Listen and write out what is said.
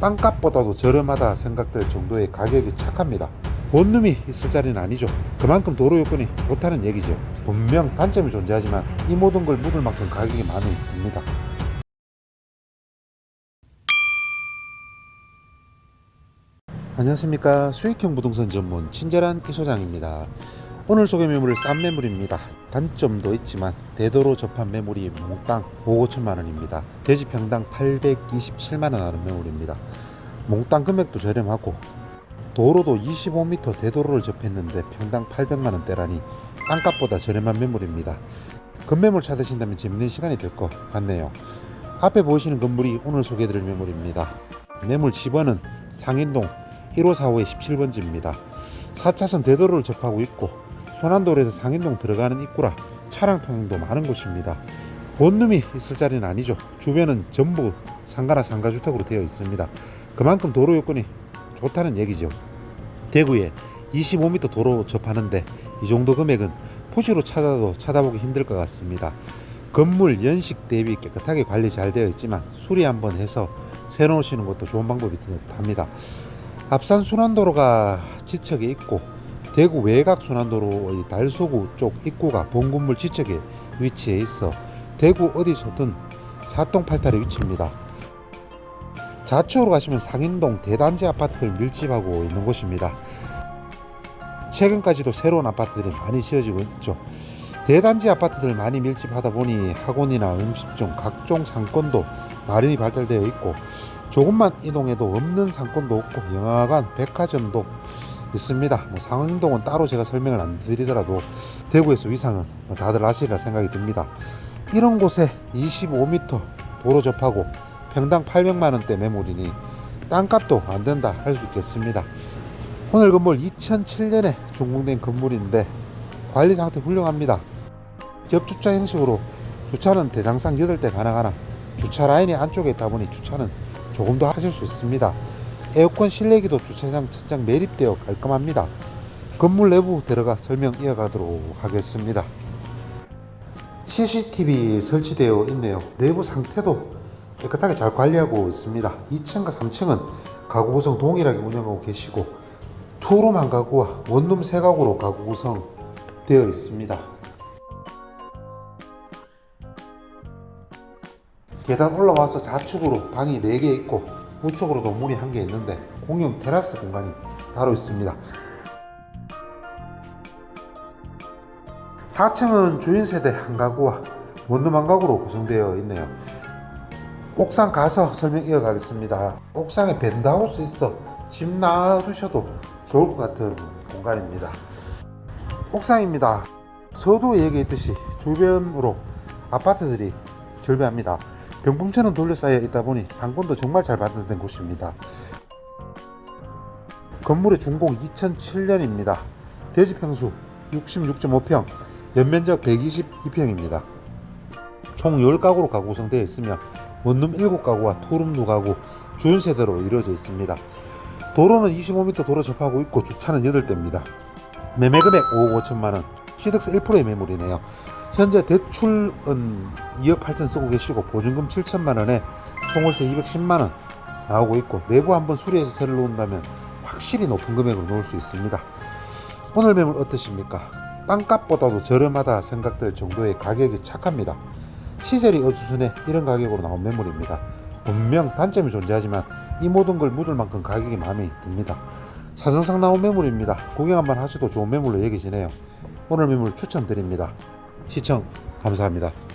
땅값보다도 저렴하다 생각될 정도의 가격이 착합니다. 원룸이 있을 자리는 아니죠. 그만큼 도로 요건이 좋다는 얘기죠. 분명 단점이 존재하지만 이 모든 걸 묻을 만큼 가격이 많이 듭니다. 안녕하십니까 수익형 부동산 전문 친절한 이 소장입니다 오늘 소개 매물은 싼 매물입니다. 단점도 있지만 대도로 접한 매물이 몽땅 5, 5천만 원입니다. 대지 평당 827만 원 하는 매물입니다. 몽땅 금액도 저렴하고 도로도 25m 대도로를 접했는데 평당 800만 원대라니 땅값보다 저렴한 매물입니다. 건매물 찾으신다면 재밌는 시간이 될 것 같네요. 앞에 보이시는 건물이 오늘 소개해드릴 매물입니다. 매물 집원은 상인동 1545의 17번지입니다. 4차선 대도로를 접하고 있고 소난도로에서 상인동 들어가는 입구라 차량 통행도 많은 곳입니다. 본룸이 있을 자리는 아니죠. 주변은 전부 상가나 상가주택으로 되어 있습니다. 그만큼 도로 요건이 좋다는 얘기죠. 대구에 25m 도로 접하는데 이 정도 금액은 푸시로 찾아도 찾아보기 힘들 것 같습니다. 건물 연식 대비 깨끗하게 관리 잘 되어 있지만 수리 한번 해서 새 놓으시는 것도 좋은 방법이 합니다. 앞산 순환도로가 지척에 있고 대구 외곽 순환도로의 달서구 쪽 입구가 본건물 지척에 위치해 있어 대구 어디서든 사똥팔탈의 위치입니다. 좌측으로 가시면 상인동 대단지 아파트들 밀집하고 있는 곳입니다. 최근까지도 새로운 아파트들이 많이 지어지고 있죠. 대단지 아파트들 많이 밀집하다 보니 학원이나 음식점 각종 상권도 마련이 발달되어 있고 조금만 이동해도 없는 상권도 없고 영화관, 백화점도 있습니다. 뭐 상흥동은 따로 제가 설명을 안 드리더라도 대구에서 위상은 뭐 다들 아시리라 생각이 듭니다. 이런 곳에 25m 도로 접하고 평당 800만 원대 매물이니 땅값도 안 된다 할 수 있겠습니다. 오늘 건물 2007년에 준공된 건물인데 관리 상태 훌륭합니다. 겹주차 형식으로 주차는 대장상 8대 가능하나 주차 라인이 안쪽에 있다 보니 주차는 조금 더 하실 수 있습니다. 에어컨 실내기도 주차장 천장 매립되어 깔끔합니다. 건물 내부 들어가 설명 이어가도록 하겠습니다. CCTV 설치되어 있네요. 내부 상태도 깨끗하게 잘 관리하고 있습니다. 2층과 3층은 가구 구성 동일하게 운영하고 계시고 투룸 한 가구와 원룸 세 가구로 가구 구성 되어 있습니다. 계단 올라와서 좌측으로 방이 4개 있고 우측으로도 문이 한 개 있는데 공용 테라스 공간이 따로 있습니다. 4층은 주인 세대 한 가구와 원룸 한 가구로 구성되어 있네요. 옥상 가서 설명 이어가겠습니다. 옥상에 벤다우스 있어 집 놔두셔도 좋을 것 같은 공간입니다. 옥상입니다. 서두에 얘기했듯이 주변으로 아파트들이 절배합니다. 병풍처럼 둘러싸여 있다 보니 상권도 정말 잘 마련된 곳입니다. 건물의 준공 2007년입니다. 대지 평수 66.5평, 연면적 122평입니다. 총 10가구로 가구 구성되어 있으며 원룸 7가구와 토룸 2가구, 주인 세대로 이루어져 있습니다. 도로는 25m 도로 접하고 있고 주차는 8대입니다. 매매 금액 5억 5천만 원, 취득세 1%의 매물이네요. 현재 대출은 2억 8천 쓰고 계시고 보증금 7천만 원에 총월세 210만 원 나오고 있고 내부 한번 수리해서 새로 놓는다면 확실히 높은 금액으로 놓을 수 있습니다. 오늘 매물 어떠십니까? 땅값보다도 저렴하다 생각될 정도의 가격이 착합니다. 시설이 어수선해 이런 가격으로 나온 매물입니다. 분명 단점이 존재하지만 이 모든 걸 묻을 만큼 가격이 마음에 듭니다. 사정상 나온 매물입니다. 구경 한번 하셔도 좋은 매물로 여기시네요. 오늘 매물 추천드립니다. 시청 감사합니다.